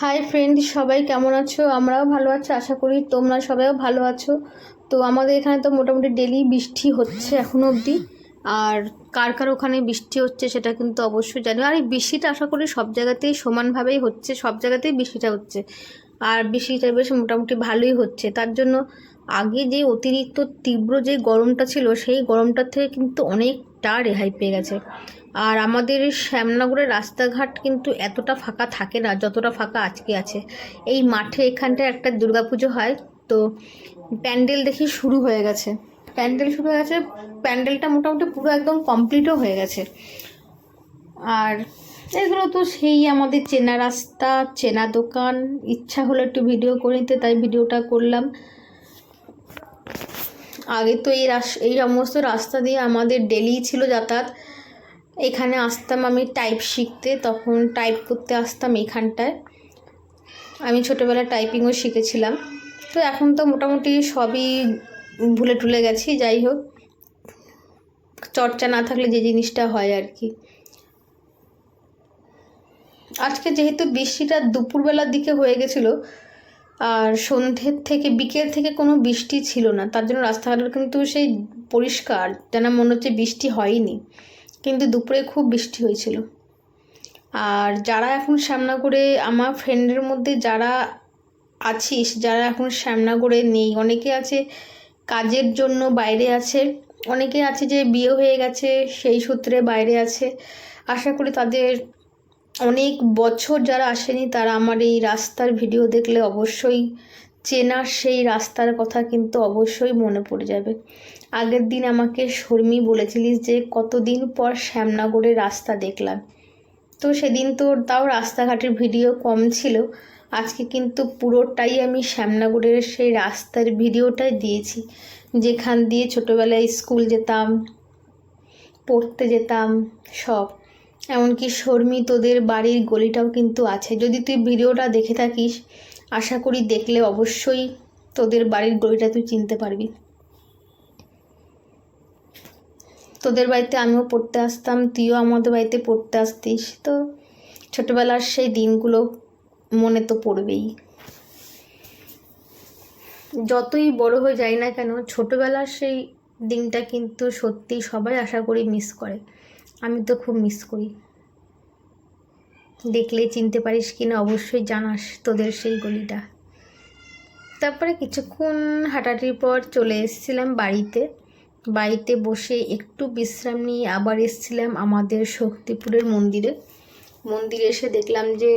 Hi friend সবাই কেমন আছো? আমরাও ভালো আছি, আশা করি তোমরা সবাইও ভালো আছো। তো আমাদের এখানে তো মোটামুটি ডেলি বৃষ্টি হচ্ছে এখনও অবধি। আর কার কার ওখানে বৃষ্টি হচ্ছে সেটা কিন্তু অবশ্যই জানি। আর এই বৃষ্টিটা আশা করি সব জায়গাতেই সমানভাবেই হচ্ছে, সব জায়গাতেই বৃষ্টিটা হচ্ছে। আর বৃষ্টিটা বেশ মোটামুটি ভালোই হচ্ছে। তার জন্য আগে যে অতিরিক্ত তীব্র যে গরমটা ছিল, সেই গরমটার থেকে কিন্তু অনেকটা রেহাই পেয়ে গেছে। আর আমাদের শ্যামনগরের রাস্তাঘাট কিন্তু এতটা ফাঁকা থাকে না, যতটা ফাঁকা আজকে আছে। এই মাঠে এখানটায় একটা দুর্গাপুজো হয়, তো প্যান্ডেল দেখি শুরু হয়ে গেছে। প্যান্ডেল শুরু হয়ে গেছে, প্যান্ডেলটা মোটামুটি পুরো একদম কমপ্লিটও হয়ে গেছে। আর এগুলো তো সেই আমাদের চেনা রাস্তা, চেনা দোকান, ইচ্ছা হলো একটু ভিডিও করে নিতে, তাই ভিডিওটা করলাম। আগে তো এই এই সমস্ত রাস্তা দিয়ে আমাদের ডেলি ছিল যাতায়াত। এখানে আসতাম আমি টাইপ শিখতে, তখন টাইপ করতে আসতাম এখানটায়। আমি ছোটোবেলায় টাইপিংও শিখেছিলাম। তো এখন তো মোটামুটি সবই ভুলে টুলে গেছি, যাই হোক। চর্চা না থাকলে যে জিনিসটা হয় আর কি। আজকে যেহেতু বৃষ্টিটা দুপুরবেলার দিকে হয়ে গেছিল আর সন্ধ্যের থেকে বিকেল থেকে কোনো বৃষ্টি ছিল না। তার জন্য রাস্তাঘাট কিন্তু সেই পরিষ্কার, যেন মনে হচ্ছে বৃষ্টি হয়নি। কিন্তু দুপুরে খুব বৃষ্টি হয়েছিল। আর যারা এখন শ্যামনগরে, আমার ফ্রেন্ডের মধ্যে যারা আছিস যারা এখন শ্যামনগরে নেই, অনেকে আছে কাজের জন্য বাইরে আছে, অনেকে আছে যে বিয়ে হয়ে গেছে, সেই সূত্রে বাইরে আছে। আশা করি তাদের অনেক বছর যারা আসেনি, তারা আমার এই রাস্তার ভিডিও দেখলে অবশ্যই চেনার সেই রাস্তার কথা কিন্তু অবশ্যই মনে পড়ে যাবে। আগের দিন আমাকে শর্মি বলেছিলিস যে, কতদিন পর শ্যামনগরের রাস্তা দেখলাম। তো সেদিন তো তাও রাস্তাঘাটের ভিডিও কম ছিল। আজকে কিন্তু পুরোটাই আমি শ্যামনগরের সেই রাস্তার ভিডিওটাই দিয়েছি। যেখান দিয়ে ছোটোবেলায় স্কুল যেতাম, পড়তে যেতাম, সব। এমনকি শর্মি, তোদের বাড়ির গলিটাও কিন্তু আছে। যদি তুই ভিডিওটা দেখে থাকিস, আশা করি দেখলে অবশ্যই তোদের বাড়ির গলিটা তুই চিনতে পারবি। তোদের বাড়িতে আমিও পড়তে আসতাম, তুইও আমাদের বাড়িতে পড়তে আসতিস। তো ছোটোবেলার সেই দিনগুলো মনে তো পড়বেই। যতই বড় হয়ে যায় না কেন, ছোটোবেলার সেই দিনটা কিন্তু সত্যি সবাই আশা করি মিস করে। আমি তো খুব মিস করি। দেখলে চিনতে পারিস কি না অবশ্যই জানাস তোদের সেই গলিটা। তারপরে কিছুক্ষণ হাঁটাটির পর চলে এসেছিলাম বাড়িতে। বাড়িতে বসে একটু বিশ্রাম নিয়ে আবার এসেছিলাম আমাদের শক্তিপুরের মন্দিরে। মন্দিরে এসে দেখলাম যে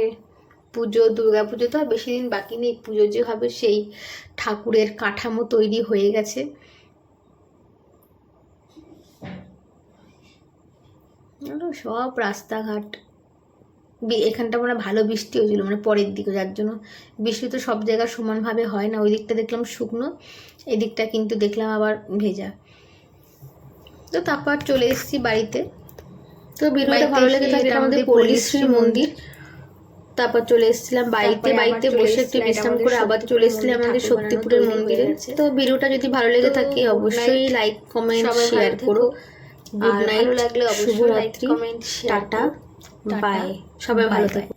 পুজো, দুর্গা পুজো তো আর বেশি দিন বাকি নেই, পুজো যে হবে সেই ঠাকুরের কাঠামো তৈরি হয়ে গেছে। সব রাস্তাঘাট। এখানটা মানে ভালো বৃষ্টি হয়েছিল মানে পরের দিকে যার জন্য বৃষ্টি তো সব জায়গায় সমানভাবে হয় না। ওই দিকটা দেখলাম শুকনো এদিকটা কিন্তু দেখলাম আবার ভেজা। তো তারপর চলে এসেছি বাড়িতে। তো ভিডিওটা ভালো লেগে থাকে আমাদের পল্লীশ্রী মন্দির। তারপর চলে এসেছিলাম বাড়িতে বাড়িতে বসে একটু বিশ্রাম করে আবার চলে এসেছিলাম আমাদের শক্তিপুরের মন্দিরে। তো ভিডিওটা যদি ভালো লেগে থাকে অবশ্যই লাইক কমেন্ট শেয়ার করো। গুড নাইট লাগলে অবশ্যই লাইক কমেন্ট টাটা। বাই সবাই ভালো থাকো।